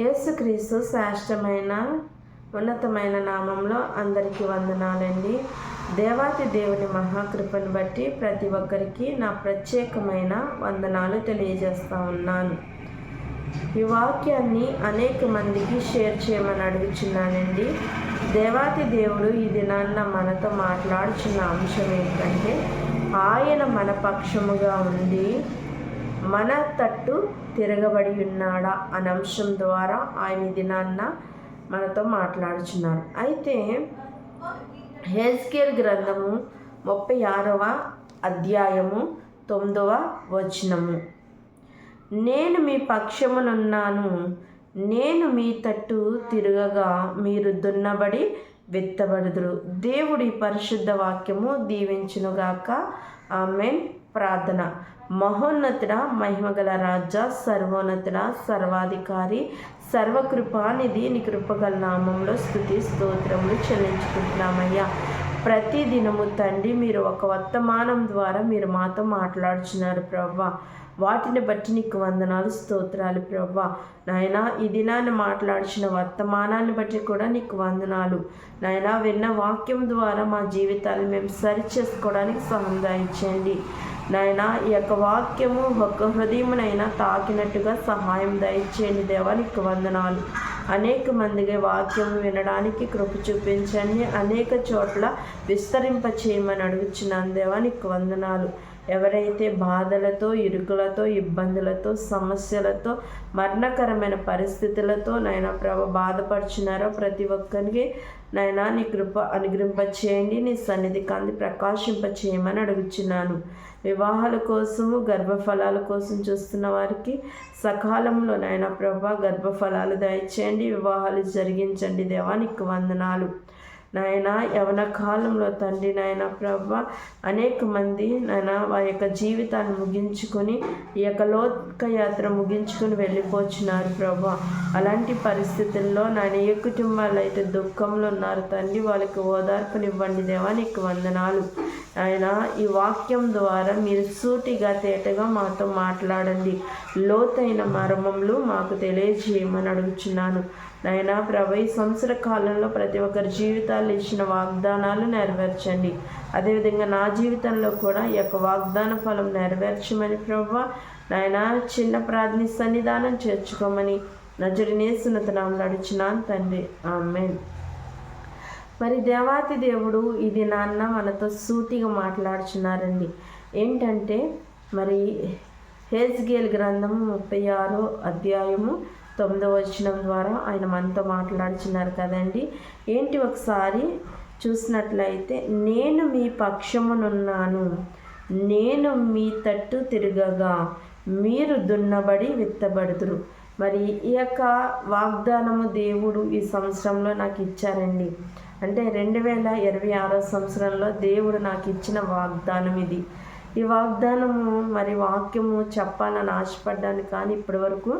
యేసుక్రీస్తు శ్రేష్టమైన ఉన్నతమైన నామంలో అందరికీ వందనాలండి. దేవాతి దేవుని మహాకృపను బట్టి ప్రతి ఒక్కరికి నా ప్రత్యేకమైన వందనాలు తెలియజేస్తా ఉన్నాను. ఈ వాక్యాన్ని అనేక మందికి షేర్ చేయమని అడుగుచున్నానండి. దేవాతి దేవుడు ఈ దినాన్న మనతో మాట్లాడుచున్న అంశం ఏంటంటే ఆయన మన పక్షముగా ఉండి మన తట్టు తిరగబడి ఉన్నాడా అనే అంశం ద్వారా ఆయన దినాన్న మనతో మాట్లాడుచున్నారు. అయితే హెజ్కేల్ గ్రంథము ముప్పై ఆరవ అధ్యాయము తొమ్మిదవ వచనము. నేను మీ పక్షమునున్నాను. నేను మీ తట్టు తిరగగా మీరు దున్నబడి విత్తబడుదురు. దేవుడి పరిశుద్ధ వాక్యము దీవించునుగాక. ఆమెన్. ప్రార్థన. మహోన్నతుడ మహిమగల రాజా సర్వోన్నతుడ సర్వాధికారి సర్వకృపానిధి నీ కృపగల నామంలో స్థుతి స్తోత్రములు చెల్లించుకుంటున్నామయ్యా. ప్రతి దినము తండ్రి మీరు ఒక వర్తమానం ద్వారా మీరు మాతో మాట్లాడుచున్నారు ప్రవ్వా. వాటిని బట్టి నీకు వందనాలు స్తోత్రాలు ప్రవ్వా. నాయన ఈ దినాన్ని మాట్లాడిచిన వర్తమానాన్ని బట్టి కూడా నీకు వందనాలు. నాయన విన్న వాక్యం ద్వారా మా జీవితాలు మేము సరి చేసుకోవడానికి సహాయం నాయన ఈ యొక్క వాక్యము ఒక హృదయమునైనా తాకినట్టుగా సహాయం దయచేయండి దేవా నీకు వందనాలు. అనేక మందికి వాక్యం వినడానికి కృప చూపించండి. అనేక చోట్ల విస్తరింప చేయమని అడుగుచున్నాను దేవా నీకు వందనాలు. ఎవరైతే బాధలతో ఇరుకులతో ఇబ్బందులతో సమస్యలతో మరణకరమైన పరిస్థితులతో నాయన ప్రభ బాధపడుచున్నారో ప్రతి ఒక్కరికి నాయన నీ కృప అనుగ్రింప చేయండి నీ సన్నిధి కాంతి ప్రకాశింప చేయమని అడుగుచున్నాను. వివాహాల కోసము గర్భఫలాల కోసం చూస్తున్న వారికి సకాలంలో నాయన ప్రభ గర్భఫలాలు దయచేయండి వివాహాలు జరిగించండి. దేవానికి వందనాలు. నాయన యవన కాలంలో తండ్రి నాయన ప్రభ అనేక మంది నాయన వారి యొక్క జీవితాన్ని ముగించుకొని ఈ యొక్క లోకయాత్ర ముగించుకొని వెళ్ళిపోతున్నారు ప్రభా. అలాంటి పరిస్థితుల్లో నాయన ఏ కుటుంబాలు అయితే దుఃఖంలో ఉన్నారు తండ్రి వాళ్ళకి ఓదార్పునివ్వండి దేవా నీకు వందనాలు. ఆయన ఈ వాక్యం ద్వారా మీరు సూటిగా తేటగా మాతో మాట్లాడండి. లోతైన మర్మములు మాకు తెలియజేయమని అడుగుచున్నాను. నాయన ప్రభు ఈ సంవత్సర కాలంలో ప్రతి ఒక్కరి జీవితాలు ఇచ్చిన వాగ్దానాలు నెరవేర్చండి. అదేవిధంగా నా జీవితంలో కూడా ఈ యొక్క వాగ్దాన ఫలం నెరవేర్చమని ప్రభా నాయన చిన్న ప్రార్థన సన్నిధానం చేర్చుకోమని నజరినేసిన తనంలో అడిచినాను తండ్రి. ఆమె మరి దేవాతి దేవుడు ఇది నాన్న మనతో సూటిగా మాట్లాడుచున్నారండి. ఏంటంటే మరి హేజ్గేల్ గ్రంథం ముప్పై ఆరో అధ్యాయము తొమ్మిదవ వచనం ద్వారా ఆయన మనతో మాట్లాడుచున్నారు కదండి. ఏంటి ఒకసారి చూసినట్లయితే నేను మీ పక్షమునున్నాను. నేను మీ తట్టు తిరగగా. మీరు దున్నబడి విత్తబడుదురు. మరి ఈ యొక్క వాగ్దానము దేవుడు ఈ సంవత్సరంలో నాకు ఇచ్చారండి. అంటే రెండు వేల ఇరవై ఆరో సంవత్సరంలో దేవుడు నాకు ఇచ్చిన వాగ్దానం ఇది. ఈ వాగ్దానము మరి వాక్యము చెప్పాలని ఆశపడ్డాను కానీ ఇప్పటివరకు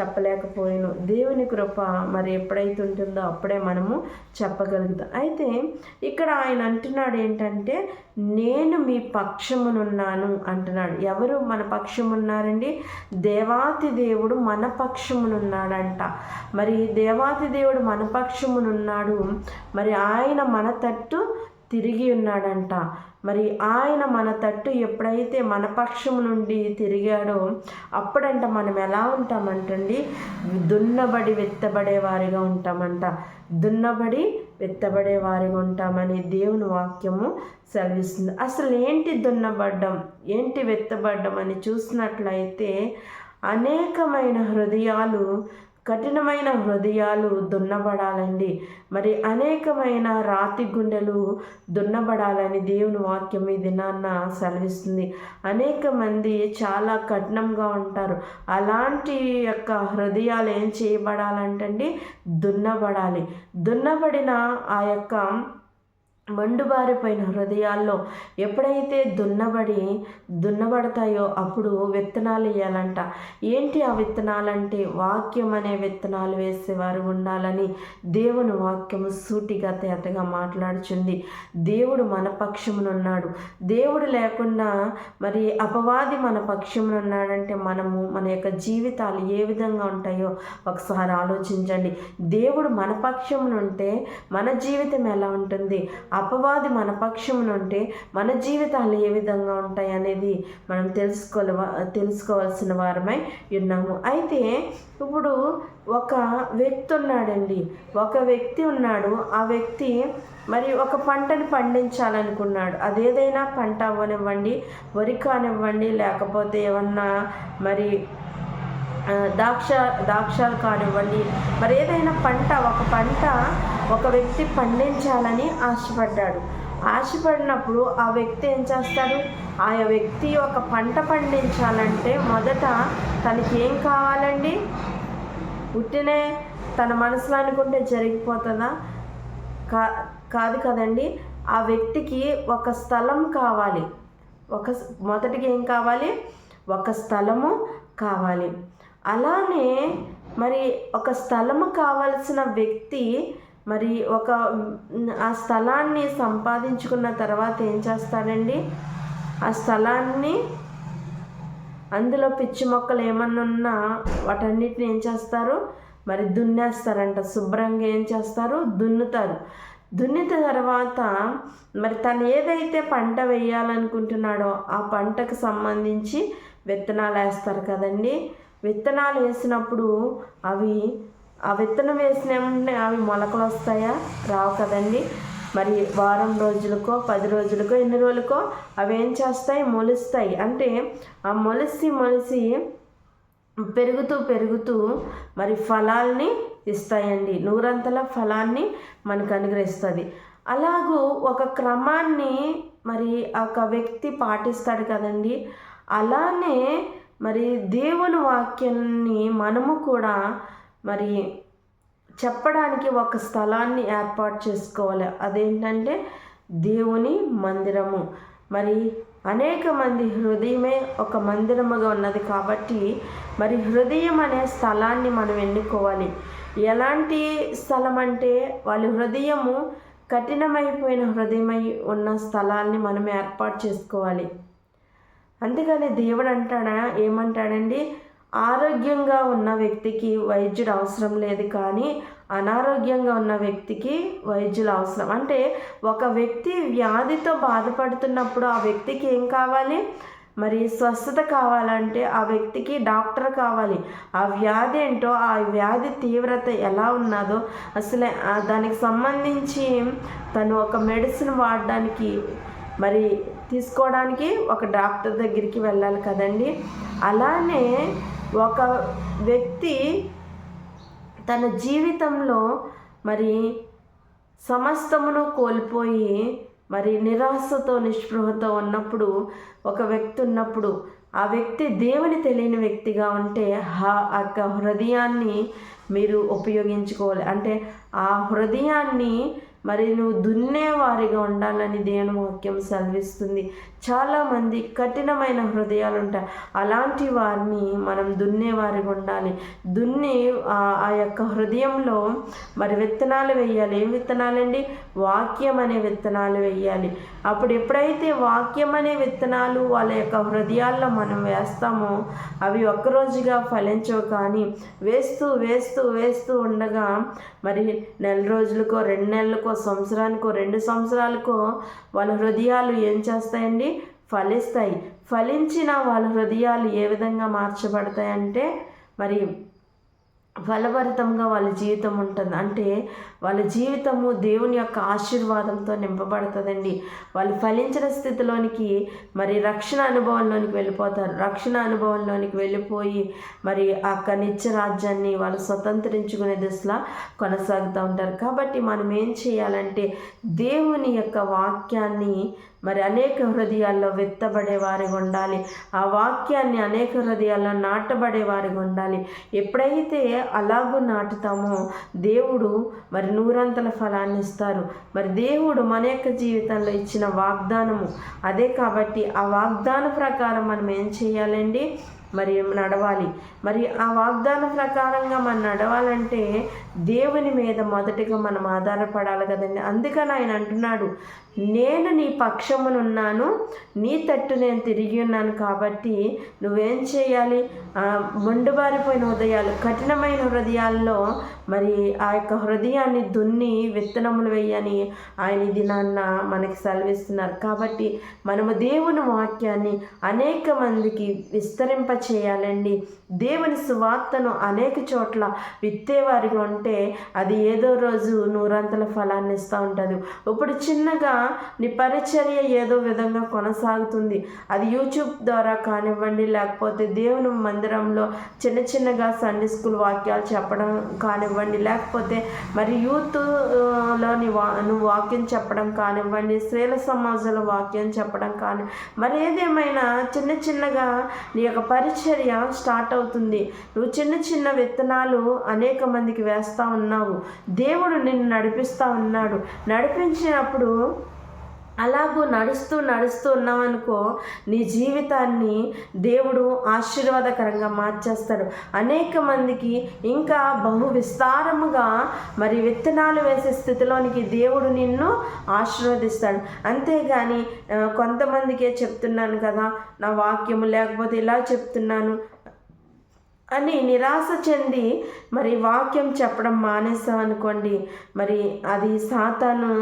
చెప్పలేకపోయాను. దేవుని కృప మరి ఎప్పుడైతే ఉంటుందో అప్పుడే మనము చెప్పగలుగుతాం. అయితే ఇక్కడ ఆయన అంటున్నాడు ఏంటంటే నేను మీ పక్షమునున్నాను అంటున్నాడు. ఎవరు మన పక్షమున్నారండి? దేవాతి దేవుడు మన పక్షమునున్నాడంట. మరి దేవాతి దేవుడు మన పక్షమునున్నాడు. మరి ఆయన మన తట్టు తిరిగి ఉన్నాడంట. మరి ఆయన మన తట్టు ఎప్పుడైతే మన పక్షం నుండి తిరిగాడో అప్పుడంట మనం ఎలా ఉంటామంటండి? దున్నబడి వెత్తబడే వారిగా ఉంటామంట. దున్నబడి వెత్తబడే వారిగా ఉంటామని దేవుని వాక్యము సెలవిస్తుంది. అసలు ఏంటి దున్నబడ్డం? ఏంటి వెత్తబడ్డం అని చూసినట్లయితే అనేకమైన హృదయాలు కఠినమైన హృదయాలు దున్నబడాలండి. మరి అనేకమైన రాతి గుండెలు దున్నబడాలని దేవుని వాక్యం ఈ దినాన్న సెలవిస్తుంది. అనేక మంది చాలా కఠినంగా ఉంటారు. అలాంటి యొక్క హృదయాలు ఏం చేయబడాలంటండి? దున్నబడాలి. దున్నబడిన ఆ యొక్క మండుబారిపోయిన హృదయాల్లో ఎప్పుడైతే దున్నబడి దున్నబడతాయో అప్పుడు విత్తనాలు వేయాలంట ఏంటి ఆ విత్తనాలంటే వాక్యం అనే విత్తనాలు వేసేవారు ఉండాలని దేవుని వాక్యము సూటిగా తేటగా మాట్లాడుచుంది. దేవుడు మన పక్షమునున్నాడు. దేవుడు లేకుండా మరి అపవాది మన పక్షమునున్నాడంటే మనము మన యొక్క జీవితాలు ఏ విధంగా ఉంటాయో ఒకసారి ఆలోచించండి. దేవుడు మన పక్షమునుంటే మన జీవితం ఎలా ఉంటుంది? అపవాది మన పక్షమునుంటే మన జీవితాలు ఏ విధంగా ఉంటాయి అనేది మనం తెలుసుకోవ తెలుసుకోవాల్సిన వారమై ఉన్నాము. అయితే ఇప్పుడు ఒక వ్యక్తి ఉన్నాడండి. ఒక వ్యక్తి ఉన్నాడు. ఆ వ్యక్తి మరి ఒక పంటని పండించాలనుకున్నాడు. అదేదైనా పంట అవ్వనివ్వండి వరి కానివ్వండి లేకపోతే ఏమన్నా మరి ద్రాక్ష ద్రాక్షలు కానివ్వండి మరి ఏదైనా పంట ఒక పంట ఒక వ్యక్తి పండించాలని ఆశపడ్డాడు. ఆశపడినప్పుడు ఆ వ్యక్తి ఏం చేస్తాడు? ఆ వ్యక్తి ఒక పంట పండించాలంటే మొదట తనకి ఏం కావాలండి? ఉట్టినే తన మనసులో అనుకుంటే జరిగిపోతుందా? కా కాదు కదండి. ఆ వ్యక్తికి ఒక స్థలం కావాలి. ఒక మొదటికి ఏం కావాలి? ఒక స్థలము కావాలి. అలానే మరి ఒక స్థలము కావాల్సిన వ్యక్తి మరి ఒక ఆ స్థలాన్ని సంపాదించుకున్న తర్వాత ఏం చేస్తాడండి ఆ స్థలాన్ని అందులో పిచ్చి మొక్కలు ఏమన్నా ఉన్నా వాటన్నిటిని ఏం చేస్తారు? మరి దున్నేస్తారంట శుభ్రంగా ఏం చేస్తారు? దున్నుతారు. దున్నిన తర్వాత మరి తను ఏదైతే పంట వేయాలనుకుంటున్నాడో ఆ పంటకు సంబంధించి విత్తనాలు వేస్తారు కదండి. విత్తనాలు వేసినప్పుడు అవి ఆ విత్తనం వేసిన వెంటనే అవి మొలకలు వస్తాయా? రావు కదండి. మరి వారం రోజులకో పది రోజులకో ఎన్ని రోజులకో అవి ఏం చేస్తాయి? మొలుస్తాయి. అంటే ఆ మొలిసి మొలిసి పెరుగుతూ పెరుగుతూ మరి ఫలాల్ని ఇస్తాయండి. నూరంతల ఫలాన్ని మనకు అనుగ్రహిస్తుంది. అలాగూ ఒక క్రమాన్ని మరి ఒక వ్యక్తి పాటిస్తాడు కదండి. అలానే మరి దేవుని వాక్యాన్ని మనము కూడా మరి చెప్పడానికి ఒక స్థలాన్ని ఏర్పాటు చేసుకోవాలి. అదేంటంటే దేవుని మందిరము. మరి అనేక మంది హృదయమే ఒక మందిరముగా ఉన్నది కాబట్టి మరి హృదయం అనే స్థలాన్ని మనం ఎన్నుకోవాలి. ఎలాంటి స్థలం అంటే వాళ్ళ హృదయము కఠినమైపోయిన హృదయమై ఉన్న స్థలాన్ని మనం ఏర్పాటు చేసుకోవాలి. అందుకని దేవుడు అంటాడా? ఏమంటాడండి? ఆరోగ్యంగా ఉన్న వ్యక్తికి వైద్యుడు అవసరం లేదు కానీ అనారోగ్యంగా ఉన్న వ్యక్తికి వైద్యులు అవసరం. అంటే ఒక వ్యక్తి వ్యాధితో బాధపడుతున్నప్పుడు ఆ వ్యక్తికి ఏం కావాలి? మరి స్వస్థత కావాలంటే ఆ వ్యక్తికి డాక్టర్ కావాలి. ఆ వ్యాధి ఏంటో ఆ వ్యాధి తీవ్రత ఎలా ఉన్నదో అసలు దానికి సంబంధించి తను ఒక మెడిసిన్ వాడడానికి మరి తీసుకోవడానికి ఒక డాక్టర్ దగ్గరికి వెళ్ళాలి కదండి. అలానే ఒక వ్యక్తి తన జీవితంలో మరి సమస్తమును కోల్పోయి మరి నిరాశతో నిస్పృహతో ఉన్నప్పుడు ఒక వ్యక్తి ఉన్నప్పుడు ఆ వ్యక్తి దేవుని తెలియని వ్యక్తిగా ఉంటే ఆ యొక్క హృదయాన్ని మీరు ఉపయోగించుకోవాలి. అంటే ఆ హృదయాన్ని మరి నువ్వు దున్నేవారిగా ఉండాలని దేవుని వాక్యం సెలవిస్తుంది. చాలామంది కఠినమైన హృదయాలు ఉంటాయి అలాంటి వారిని మనం దున్నేవారిగా ఉండాలి. దున్ని ఆ యొక్క హృదయంలో మరి విత్తనాలు వేయాలి. ఏం విత్తనాలండి? వాక్యం అనే విత్తనాలు వేయాలి. అప్పుడు ఎప్పుడైతే వాక్యం అనే విత్తనాలు వాళ్ళ యొక్క హృదయాల్లో మనం వేస్తామో అవి ఒక్కరోజుగా ఫలించవు కానీ వేస్తూ వేస్తూ వేస్తూ ఉండగా మరి నెల రోజులకో రెండు నెలలకో ఒక సంవత్సరానికో రెండు సంవత్సరాలకో వాళ్ళ హృదయాలు ఏం చేస్తాయండి? ఫలిస్తాయి. ఫలించిన వాళ్ళ హృదయాలు ఏ విధంగా మార్చబడతాయంటే మరి ఫలభరితంగా వాళ్ళ జీవితం ఉంటుంది. అంటే వాళ్ళ జీవితము దేవుని యొక్క ఆశీర్వాదంతో నింపబడుతుందండి. వాళ్ళు ఫలించిన స్థితిలోనికి మరి రక్షణ అనుభవంలోనికి వెళ్ళిపోతారు. రక్షణ అనుభవంలోనికి వెళ్ళిపోయి మరి ఆ నిత్య రాజ్యాన్ని వాళ్ళు స్వతంత్రించుకునే దిశలా కొనసాగుతూ ఉంటారు. కాబట్టి మనం ఏం చేయాలంటే దేవుని యొక్క వాక్యాన్ని మరి అనేక హృదయాల్లో వెత్తబడే వారిగా ఉండాలి. ఆ వాక్యాన్ని అనేక హృదయాల్లో నాటబడే వారిగా ఉండాలి. ఎప్పుడైతే అలాగూ నాటుతామో దేవుడు మరి నూరంతల ఫలాన్ని ఇస్తారు. మరి దేవుడు మన యొక్క జీవితంలో ఇచ్చిన వాగ్దానము అదే కాబట్టి ఆ వాగ్దాన ప్రకారం మనం ఏం చేయాలండి? మరి నడవాలి. మరి ఆ వాగ్దాన ప్రకారంగా మనం నడవాలంటే దేవుని మీద మొదటిగా మనం ఆధారపడాలి కదండి. అందుకని ఆయన అంటున్నాడు నేను నీ పక్షమునున్నాను నీ తట్టు నేను తిరిగి ఉన్నాను కాబట్టి నువ్వేం చేయాలి? మొండుబారిపోయిన హృదయాలు కఠినమైన హృదయాల్లో మరి ఆ యొక్క హృదయాన్ని దున్ని విత్తనములు వేయని ఆయన దినాన్న మనకి సెలవిస్తున్నారు. కాబట్టి మనము దేవుని వాక్యాన్ని అనేక మందికి విస్తరింప చేయాలండి. దేవుని సువార్తను అనేక చోట్ల విత్తేవారిగా ఉంటే అది ఏదో రోజు నూరంతల ఫలాన్ని ఇస్తూ ఉంటుంది. ఇప్పుడు చిన్నగా నీ పరిచర్య ఏదో విధంగా కొనసాగుతుంది. అది యూట్యూబ్ ద్వారా కానివ్వండి లేకపోతే దేవుని మందిరంలో చిన్న చిన్నగా సండే స్కూల్ వాక్యాలు చెప్పడం కానివ్వండి లేకపోతే మరి యూత్లోని వా నువ్వు వాక్యం చెప్పడం కానివ్వండి స్త్రీల సమాజంలో వాక్యం చెప్పడం కానీ మరి ఏదేమైనా చిన్న చిన్నగా నీ యొక్క పరిచర్య స్టార్ట్ అవుతుంది. నువ్వు చిన్న చిన్న విత్తనాలు అనేక మందికి వేస్తూ ఉన్నావు. దేవుడు నిన్ను నడిపిస్తూ ఉన్నాడు. నడిపించినప్పుడు అలాగూ నడుస్తూ నడుస్తూ ఉన్నామనుకో నీ జీవితాన్ని దేవుడు ఆశీర్వాదకరంగా మార్చేస్తాడు. అనేక మందికి ఇంకా బహు విస్తారముగా మరి విత్తనాలు వేసే స్థితిలోనికి దేవుడు నిన్ను ఆశీర్వదిస్తాడు. అంతేగాని కొంతమందికే చెప్తున్నాను కదా నా వాక్యము లేకపోతే ఇలా చెప్తున్నాను అని నిరాశ చెంది మరి వాక్యం చెప్పడం మానేసాం అనుకోండి మరి అది సాతాను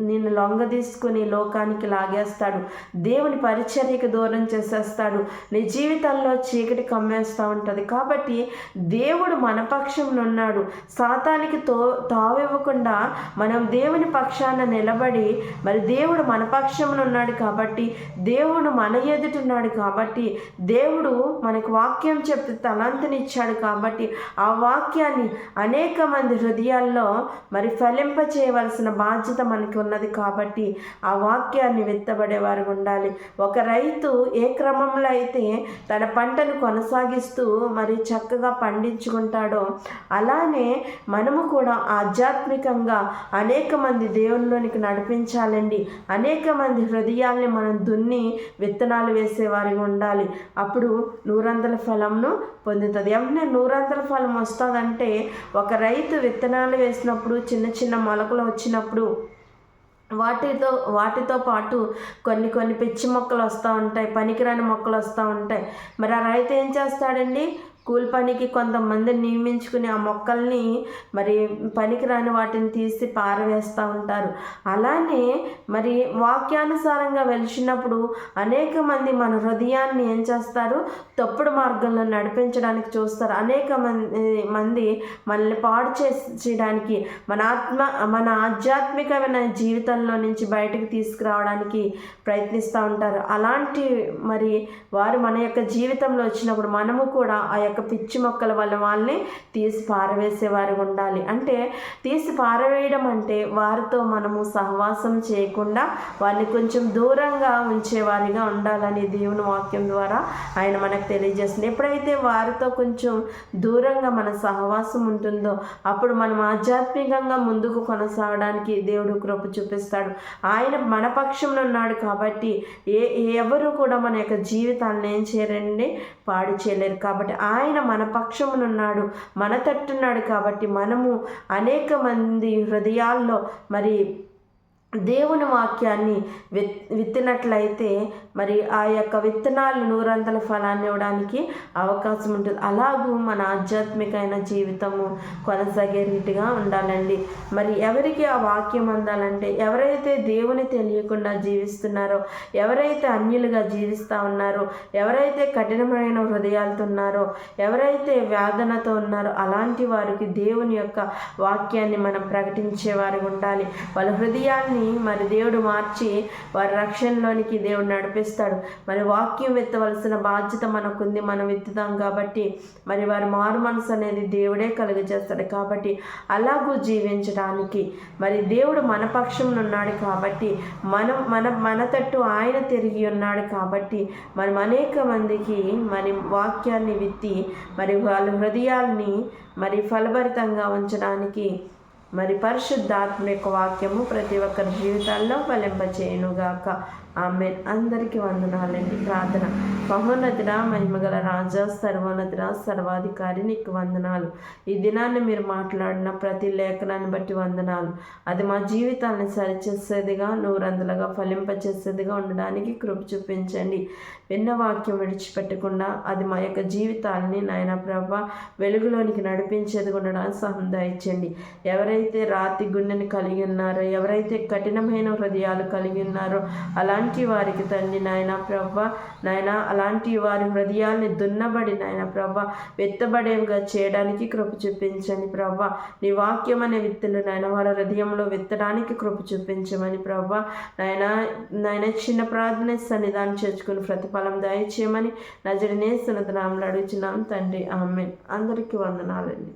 నిన్ను లొంగ తీసుకుని లోకానికి లాగేస్తాడు. దేవుని పరిచర్యకు దూరం చేసేస్తాడు. నీ జీవితంలో చీకటి కమ్మేస్తూ ఉంటుంది. కాబట్టి దేవుడు మన పక్షంలో ఉన్నాడు. సాతానికి తో తావివ్వకుండా మనం దేవుని పక్షాన నిలబడి మరి దేవుడు మన పక్షంలో ఉన్నాడు కాబట్టి దేవుడు మన ఎదుటున్నాడు కాబట్టి దేవుడు మనకు వాక్యం చెప్తే తలంతనిచ్చాడు కాబట్టి ఆ వాక్యాన్ని అనేక మంది హృదయాల్లో మరి ఫలింప చేయవలసిన బాధ్యత మనకు ఉన్నది కాబట్టి ఆ వాక్యాన్ని విత్తబడేవారు ఉండాలి. ఒక రైతు ఏ క్రమంలో అయితే తన పంటను కొనసాగిస్తూ మరి చక్కగా పండించుకుంటాడో అలానే మనము కూడా ఆధ్యాత్మికంగా అనేక మంది దేవుల్లోనికి నడిపించాలండి. అనేక మంది హృదయాల్ని మనం దున్ని విత్తనాలు వేసేవారిగా ఉండాలి. అప్పుడు నూరంతల ఫలంను పొందుతుంది. ఏమంటే నూరంతల ఫలం వస్తుందంటే ఒక రైతు విత్తనాలు వేసినప్పుడు చిన్న చిన్న మొలకలు వచ్చినప్పుడు వాటితో వాటితో పాటు కొన్ని కొన్ని పిచ్చి మొక్కలు వస్తూ ఉంటాయి పనికిరాని మొక్కలు వస్తూ ఉంటాయి. మరి ఆ రైతు ఏం చేస్తాడండి? కూలి పనికి కొంతమందిని నియమించుకుని ఆ మొక్కల్ని మరి పనికిరాని వాటిని తీసి పారవేస్తూ ఉంటారు. అలానే మరి వాక్యానుసారంగా వెలిచినప్పుడు అనేక మంది మన హృదయాన్ని ఏం చేస్తారు? తప్పుడు మార్గంలో నడిపించడానికి చూస్తారు. అనేక మంది మంది మనల్ని పాడు చేయడానికి మన ఆత్మ మన ఆధ్యాత్మికమైన జీవితంలో నుంచి బయటకు తీసుకురావడానికి ప్రయత్నిస్తూ ఉంటారు. అలాంటి మరి వారు మన యొక్క జీవితంలో వచ్చినప్పుడు మనము కూడా ఆ యొక్క యొక్క పిచ్చి మొక్కల వల్ల వాళ్ళని తీసి పారవేసేవారు ఉండాలి. అంటే తీసి పారవేయడం అంటే వారితో మనము సహవాసం చేయకుండా వారిని కొంచెం దూరంగా ఉంచేవారిగా ఉండాలని దేవుని వాక్యం ద్వారా ఆయన మనకు తెలియజేస్తుంది. ఎప్పుడైతే వారితో కొంచెం దూరంగా మన సహవాసం ఉంటుందో అప్పుడు మనం ఆధ్యాత్మికంగా ముందుకు కొనసాగడానికి దేవుడు కృప చూపిస్తాడు. ఆయన మన పక్షంలో ఉన్నాడు కాబట్టి ఏ ఎవరు కూడా మన యొక్క జీవితాన్ని ఏం చేయరండి పాడు చేయలేరు. కాబట్టి ఆయన ఆయన మన పక్షమునున్నాడు మన తట్టున్నాడు కాబట్టి మనము అనేక మంది హృదయాల్లో మరి దేవుని వాక్యాన్ని విత్ విత్తినట్లయితే మరి ఆ యొక్క విత్తనాలు నూరంతల ఫలాన్ని ఇవ్వడానికి అవకాశం ఉంటుంది. అలాగూ మన ఆధ్యాత్మికమైన జీవితము కొనసాగే రీతిగా ఉండాలండి. మరి ఎవరికి ఆ వాక్యం అందాలంటే ఎవరైతే దేవుని తెలియకుండా జీవిస్తున్నారో ఎవరైతే అన్యులుగా జీవిస్తూ ఉన్నారో ఎవరైతే కఠినమైన హృదయాలతో ఉన్నారో ఎవరైతే వేదనతో ఉన్నారో అలాంటి వారికి దేవుని యొక్క వాక్యాన్ని మనం ప్రకటించేవారు ఉండాలి. వాళ్ళ హృదయాన్ని మరి దేవుడు మార్చి వారి రక్షణలోనికి దేవుడు నడిపిస్తాడు. మరి వాక్యం ఎత్తవలసిన బాధ్యత మనకుంది మనం ఎత్తుతాం కాబట్టి మరి వారి మారు మనసు అనేది దేవుడే కలుగజేస్తాడు కాబట్టి అలాగూ జీవించడానికి. మరి దేవుడు మన పక్షంలో ఉన్నాడు కాబట్టి మనం మన మన తట్టు ఆయన తిరిగి ఉన్నాడు కాబట్టి మనం అనేక మందికి మరి వాక్యాన్ని విత్తి మరి వాళ్ళ హృదయాల్ని మరి ఫలభరితంగా ఉంచడానికి మరి పరిశుద్ధాత్మ యొక్క వాక్యము ప్రతి ఒక్కరి జీవితాల్లో ఫలింపచేయునుగాక. ఆమె అందరికీ వందనాలండి. ప్రార్థన. మహోన్నతుడ మహిమగల రాజా సర్వోన్నతుడ సర్వాధికారి నీకు వందనాలు. ఈ దినాన్ని మీరు మాట్లాడిన ప్రతి లేఖనాన్ని బట్టి వందనాలు. అది మా జీవితాన్ని సరిచేసేదిగా నూరందులుగా ఫలింపచేసేదిగా ఉండడానికి కృప చూపించండి. విన్న వాక్యం విడిచిపెట్టకుండా అది మా యొక్క జీవితాలని నాయన ప్రభ వెలుగులోనికి నడిపించేది ఉండడానికి సహం దాయించండి ఎవరైతే రాతి గుండెని కలిగి ఉన్నారో ఎవరైతే కఠినమైన హృదయాలు కలిగి ఉన్నారో అలాంటి అలాంటి వారికి తండ్రి నాయన ప్రభ నాయన అలాంటి వారి హృదయాల్ని దున్నబడి నాయన ప్రభ విత్తబడేవిగా చేయడానికి కృప చూపించండి ప్రభ నీ వాక్యం అనే విత్తులు నాయన వారి హృదయంలో విత్తడానికి కృప చూపించమని ప్రభ నాయన నాయన చిన్న ప్రార్థన సన్నిధానం చేర్చుకుని ప్రతిఫలం దయచేయమని నజడినే సునతనామలు అడుగుచున్నాం తండ్రి. ఆమె అందరికీ వందనాలండి.